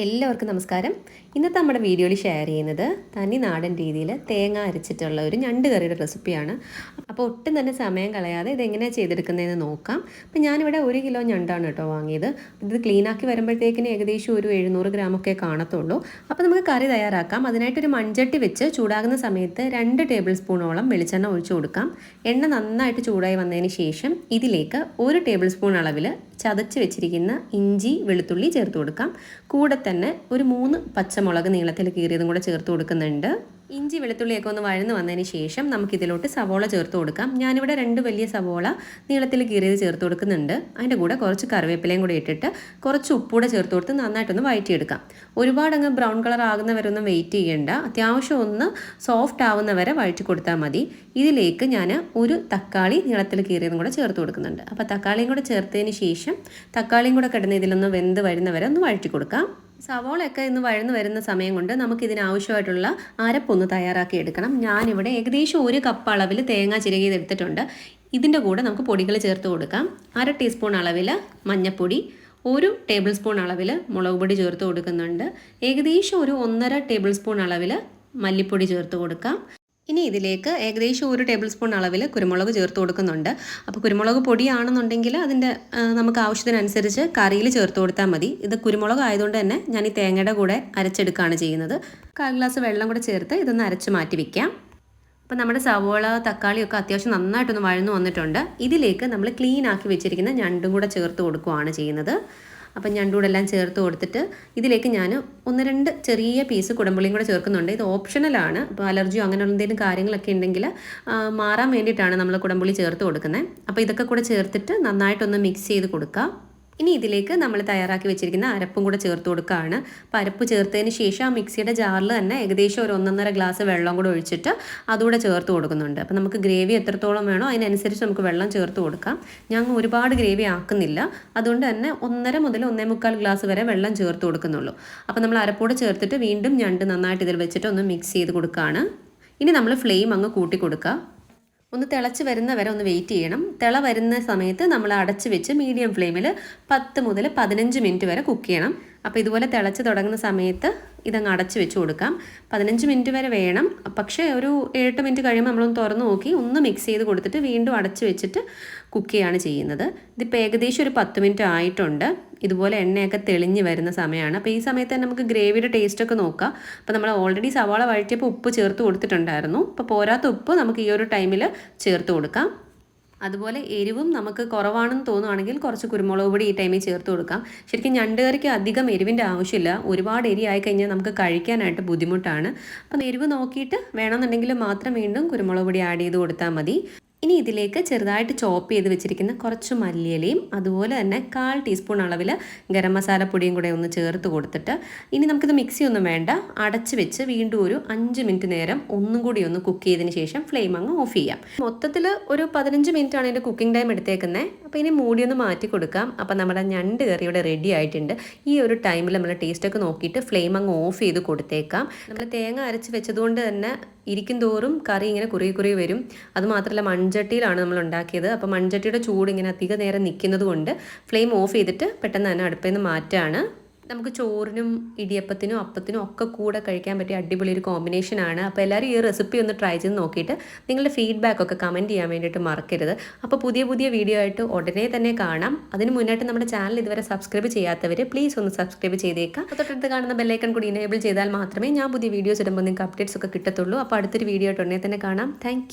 എല്ലാവർക്കും നമസ്കാരം. ഇന്നത്തെ നമ്മുടെ വീഡിയോയിൽ ഷെയർ ചെയ്യുന്നത് തനി നാടൻ രീതിയിൽ തേങ്ങ അരച്ചിട്ടുള്ള ഒരു ഞണ്ട് കറിയുടെ റെസിപ്പിയാണ് അപ്പോൾ ഒട്ടും തന്നെ സമയം കളയാതെ ഇതെങ്ങനെയാണ് ചെയ്തെടുക്കുന്നതെന്ന് നോക്കാം. അപ്പം ഞാനിവിടെ ഒരു കിലോ ഞണ്ടാണ് കേട്ടോ വാങ്ങിയത്. ഇത് ക്ലീനാക്കി വരുമ്പോഴത്തേക്കിന് ഏകദേശം ഒരു എഴുന്നൂറ് ഗ്രാമൊക്കെ കാണത്തുള്ളൂ. അപ്പോൾ നമുക്ക് കറി തയ്യാറാക്കാം. അതിനായിട്ടൊരു മൺചട്ടി വെച്ച് ചൂടാകുന്ന സമയത്ത് രണ്ട് ടേബിൾ സ്പൂണോളം വെളിച്ചെണ്ണ ഒഴിച്ചു കൊടുക്കാം. എണ്ണ നന്നായിട്ട് ചൂടായി വന്നതിന് ശേഷം ഇതിലേക്ക് ഒരു ടേബിൾ സ്പൂൺ അളവിൽ ചതച്ച് വെച്ചിരിക്കുന്ന ഇഞ്ചി വെളുത്തുള്ളി ചേർത്ത് കൊടുക്കാം. കൂടെ തന്നെ ഒരു മൂന്ന് പച്ചമുളക് നീളത്തിൽ കീറിയതും കൂടെ ചേർത്ത് കൊടുക്കുന്നുണ്ട്. ഇഞ്ചി വെളുത്തുള്ളിയൊക്കെ ഒന്ന് വഴന്ന് വന്നതിന് ശേഷം നമുക്കിതിലോട്ട് സവോള ചേർത്ത് കൊടുക്കാം. ഞാനിവിടെ രണ്ട് വലിയ സവോള നീളത്തിൽ കീറിയത് ചേർത്ത് കൊടുക്കുന്നുണ്ട്. അതിന്റെ കൂടെ കുറച്ച് കറിവേപ്പിലയും കൂടി ഇട്ടിട്ട് കുറച്ച് ഉപ്പൂടെ ചേർത്ത് കൊടുത്ത് നന്നായിട്ടൊന്ന് വഴറ്റിയെടുക്കാം. ഒരുപാട് അങ്ങ് ബ്രൗൺ കളർ ആകുന്നവരൊന്നും വെയിറ്റ് ചെയ്യേണ്ട. അത്യാവശ്യം ഒന്ന് സോഫ്റ്റ് ആവുന്നവരെ വഴറ്റി കൊടുത്താൽ മതി. ഇതിലേക്ക് ഞാൻ ഒരു തക്കാളി നീളത്തിൽ കീറിയതും കൂടെ ചേർത്ത് കൊടുക്കുന്നുണ്ട്. അപ്പോൾ തക്കാളിയും കൂടെ ചേർത്തതിന് ശേഷം തക്കാളിയും കൂടെ കിടന്ന് ഇതിലൊന്ന് വെന്ത് വരുന്നവരെ ഒന്ന് വഴറ്റി കൊടുക്കാം. സവോളയൊക്കെ ഇന്ന് വഴന്ന് വരുന്ന സമയം കൊണ്ട് നമുക്ക് ഇതിനാവശ്യമായിട്ടുള്ള അരപ്പൊന്ന് തയ്യാറാക്കി എടുക്കണം. ഞാനിവിടെ ഏകദേശം ഒരു കപ്പ് അളവിൽ തേങ്ങ ചിരകിയതെടുത്തിട്ടുണ്ട് ഇതിന്റെ കൂടെ നമുക്ക് പൊടികൾ ചേർത്ത് കൊടുക്കാം. അര ടീസ്പൂൺ അളവിൽ മഞ്ഞൾപ്പൊടി ഒരു ടേബിൾ സ്പൂൺ അളവിൽ മുളക് പൊടി ചേർത്ത് കൊടുക്കുന്നുണ്ട്. ഏകദേശം ഒരു ഒന്നര ടേബിൾ സ്പൂൺ അളവിൽ മല്ലിപ്പൊടി ചേർത്ത് കൊടുക്കാം. ഇനി ഇതിലേക്ക് ഏകദേശം ഒരു ടേബിൾ സ്പൂൺ അളവിൽ കുരുമുളക് ചേർത്ത് കൊടുക്കുന്നുണ്ട്. അപ്പോൾ കുരുമുളക് പൊടിയാണെന്നുണ്ടെങ്കിൽ അതിന്റെ നമുക്ക് ആവശ്യത്തിനനുസരിച്ച് കറിയിൽ ചേർത്ത് കൊടുത്താൽ മതി. ഇത് കുരുമുളക് ആയതുകൊണ്ട് തന്നെ ഞാൻ ഈ തേങ്ങയുടെ കൂടെ അരച്ചെടുക്കുകയാണ് ചെയ്യുന്നത്. കാൽ ഗ്ലാസ് വെള്ളം കൂടെ ചേർത്ത് ഇതൊന്ന് അരച്ച് മാറ്റി വയ്ക്കാം അപ്പോൾ നമ്മുടെ സവോള തക്കാളിയൊക്കെ അത്യാവശ്യം നന്നായിട്ടൊന്ന് വഴന്നു വന്നിട്ടുണ്ട്. ഇതിലേക്ക് നമ്മൾ ക്ലീൻ ആക്കി വെച്ചിരിക്കുന്ന ഞണ്ടും കൂടെ ചേർത്ത് കൊടുക്കുകയാണ് ചെയ്യുന്നത്. അപ്പം ഞണ്ടൂടെല്ലാം ചേർത്ത് കൊടുത്തിട്ട് ഇതിലേക്ക് ഞാൻ ഒന്ന് രണ്ട് ചെറിയ പീസ് കുടമ്പുളിയും കൂടെ ചേർക്കുന്നുണ്ട്. ഇത് ഓപ്ഷണലാണ് അപ്പോൾ അലർജിയോ അങ്ങനെ എന്തെങ്കിലും കാര്യങ്ങളൊക്കെ ഉണ്ടെങ്കിൽ മാറാൻ വേണ്ടിയിട്ടാണ് നമ്മൾ കുടമ്പുളി ചേർത്ത് കൊടുക്കുന്നത്. അപ്പോൾ ഇതൊക്കെ കൂടെ ചേർത്തിട്ട് നന്നായിട്ടൊന്ന് മിക്സ് ചെയ്ത് കൊടുക്കുക ഇനി ഇതിലേക്ക് നമ്മൾ തയ്യാറാക്കി വെച്ചിരിക്കുന്ന അരപ്പും കൂടെ ചേർത്ത് കൊടുക്കുകയാണ്. അപ്പോൾ അരപ്പ് ചേർത്തതിന് ശേഷം ആ മിക്സിയുടെ ജാറിൽ തന്നെ ഏകദേശം ഒരു ഒന്നൊന്നര ഗ്ലാസ് വെള്ളം കൂടെ ഒഴിച്ചിട്ട് അതുകൂടെ ചേർത്ത് കൊടുക്കുന്നുണ്ട്. അപ്പോൾ നമുക്ക് ഗ്രേവി എത്രത്തോളം വേണോ അതിനനുസരിച്ച് നമുക്ക് വെള്ളം ചേർത്ത് കൊടുക്കാം. ഞങ്ങൾ ഒരുപാട് ഗ്രേവി ആക്കുന്നില്ല. അതുകൊണ്ട് തന്നെ ഒന്നര മുതൽ ഒന്നേ മുക്കാൽ ഗ്ലാസ് വരെ വെള്ളം ചേർത്ത് കൊടുക്കുന്നുള്ളൂ. അപ്പോൾ നമ്മൾ അരപ്പൂടെ ചേർത്തിട്ട് വീണ്ടും ഞണ്ട് നന്നായിട്ട് ഇതിൽ വെച്ചിട്ട് ഒന്ന് മിക്സ് ചെയ്ത് കൊടുക്കുകയാണ്. ഇനി നമ്മൾ ഫ്ലെയിം അങ്ങ് കൂട്ടി കൊടുക്കുക. ഒന്ന് തിളച്ച് വരുന്ന വരെ ഒന്ന് വെയിറ്റ് ചെയ്യണം. തിള വരുന്ന സമയത്ത് നമ്മൾ അടച്ച് വെച്ച് മീഡിയം ഫ്ലെയിമിൽ പത്ത് മുതൽ പതിനഞ്ച് മിനിറ്റ് വരെ കുക്ക് ചെയ്യണം. അപ്പോൾ ഇതുപോലെ തിളച്ച് തുടങ്ങുന്ന സമയത്ത് ഇതങ്ങ് അടച്ച് വെച്ച് കൊടുക്കാം. പതിനഞ്ച് മിനിറ്റ് വരെ വേണം. പക്ഷേ ഒരു എട്ട് മിനിറ്റ് കഴിയുമ്പോൾ നമ്മളൊന്ന് തുറന്ന് നോക്കി ഒന്ന് മിക്സ് ചെയ്ത് കൊടുത്തിട്ട് വീണ്ടും അടച്ച് വെച്ചിട്ട് കുക്ക് ചെയ്യുകയാണ് ചെയ്യുന്നത്. ഇതിപ്പോൾ ഏകദേശം ഒരു പത്ത് മിനിറ്റ് ആയിട്ടുണ്ട്. ഇതുപോലെ എണ്ണയൊക്കെ തെളിഞ്ഞ് വരുന്ന സമയമാണ് അപ്പോൾ ഈ സമയത്ത് തന്നെ നമുക്ക് ഗ്രേവിയുടെ ടേസ്റ്റൊക്കെ നോക്കാം. അപ്പോൾ നമ്മൾ ഓൾറെഡി സവാള വഴറ്റിയപ്പോൾ ഉപ്പ് ചേർത്ത് കൊടുത്തിട്ടുണ്ടായിരുന്നു. അപ്പോൾ പോരാത്ത ഉപ്പ് നമുക്ക് ഈ ഒരു ടൈമിൽ ചേർത്ത് കൊടുക്കാം. അതുപോലെ എരിവും നമുക്ക് കുറവാണെന്ന് തോന്നുവാണെങ്കിൽ കുറച്ച് കുരുമുളക് പൊടി ഈ ടൈമിൽ ചേർത്ത് കൊടുക്കാം. ശരിക്കും ഞണ്ട് കറിക്ക് അധികം എരിവിന്റെ ആവശ്യമില്ല. ഒരുപാട് എരി ആയിക്കഴിഞ്ഞാൽ നമുക്ക് കഴിക്കാനായിട്ട് ബുദ്ധിമുട്ടാണ്. അപ്പം എരിവ് നോക്കിയിട്ട് വേണമെന്നുണ്ടെങ്കിൽ മാത്രം വീണ്ടും കുരുമുളക് പൊടി ആഡ് ചെയ്ത് കൊടുത്താൽ മതി. ഇനി ഇതിലേക്ക് ചെറുതായിട്ട് ചോപ്പ് ചെയ്ത് വെച്ചിരിക്കുന്ന കുറച്ച് മല്ലിയിലയും അതുപോലെ തന്നെ കാൽ ടീസ്പൂൺ അളവിൽ ഗരം മസാല പൊടിയും കൂടെ ഒന്ന് ചേർത്ത് കൊടുത്തിട്ട് ഇനി നമുക്കിത് മിക്സി ഒന്നും വേണ്ട. അടച്ച് വെച്ച് വീണ്ടും ഒരു അഞ്ച് മിനിറ്റ് നേരം ഒന്നും കൂടി ഒന്ന് കുക്ക് ചെയ്തതിന് ശേഷം ഫ്ലെയിം അങ്ങ് ഓഫ് ചെയ്യാം. മൊത്തത്തിൽ ഒരു പതിനഞ്ച് ആണ് ഇതിന്റെ കുക്കിംഗ് ടൈം എടുത്തേക്കുന്നത് അപ്പോൾ ഇനി മൂടി ഒന്ന് മാറ്റി കൊടുക്കാം. അപ്പോൾ നമ്മുടെ ഞണ്ട് കറി ഇവിടെ റെഡി ആയിട്ടുണ്ട്. ഈ ഒരു ടൈമിൽ നമ്മൾ ടേസ്റ്റൊക്കെ നോക്കിയിട്ട് ഫ്ലെയിം അങ്ങ് ഓഫ് ചെയ്ത് കൊടുത്തേക്കാം. നമ്മൾ തേങ്ങ അരച്ച് വെച്ചതുകൊണ്ട് തന്നെ ഇരിക്കും തോറും കറി ഇങ്ങനെ കുറി കുറി വരും. അതുമാത്രമല്ല മൺചട്ടിയിലാണ് നമ്മൾ ഉണ്ടാക്കിയത്. അപ്പോൾ മൺചട്ടിയുടെ ചൂട് ഇങ്ങനെ അധിക നേരം നിൽക്കുന്നത് കൊണ്ട് ഫ്ലെയിം ഓഫ് ചെയ്തിട്ട് പെട്ടെന്ന് തന്നെ അടുപ്പിൽ നിന്ന് മാറ്റാണ്. നമുക്ക് ചോറിനും ഇടിയപ്പത്തിനും അപ്പത്തിനും ഒക്കെ കൂടെ കഴിക്കാൻ പറ്റിയ അടിപൊളി ഒരു കോമ്പിനേഷനാണ് അപ്പോൾ എല്ലാവരും ഈ റെസിപ്പി ഒന്ന് ട്രൈ ചെയ്ത് നോക്കിയിട്ട് നിങ്ങളുടെ ഫീഡ്ബാക്ക് ഒക്കെ കമന്റ് ചെയ്യാൻ വേണ്ടിയിട്ട് മറക്കരുത്. അപ്പോൾ പുതിയ പുതിയ വീഡിയോ ആയിട്ട് ഉടനെ തന്നെ കാണാം. അതിന് മുന്നായിട്ട് നമ്മുടെ ചാനൽ ഇതുവരെ സബ്സ്ക്രൈബ് ചെയ്യാത്തവർ പ്ലീസ് ഒന്ന് സബ്സ്ക്രൈബ് ചെയ്തേക്കാം. തൊട്ടടുത്ത് കാണുന്ന ബെല്ലൈക്കൺ കൂടി ഇനേബിൾ ചെയ്താൽ മാത്രമേ ഞാൻ പുതിയ വീഡിയോസ് ഇടുമ്പോൾ നിങ്ങൾക്ക് അപ്ഡേറ്റ്സ് ഒക്കെ കിട്ടത്തുള്ളൂ. അപ്പോൾ അടുത്തൊരു വീഡിയോ ആയിട്ട് ഉടനെ തന്നെ കാണാം. താങ്ക്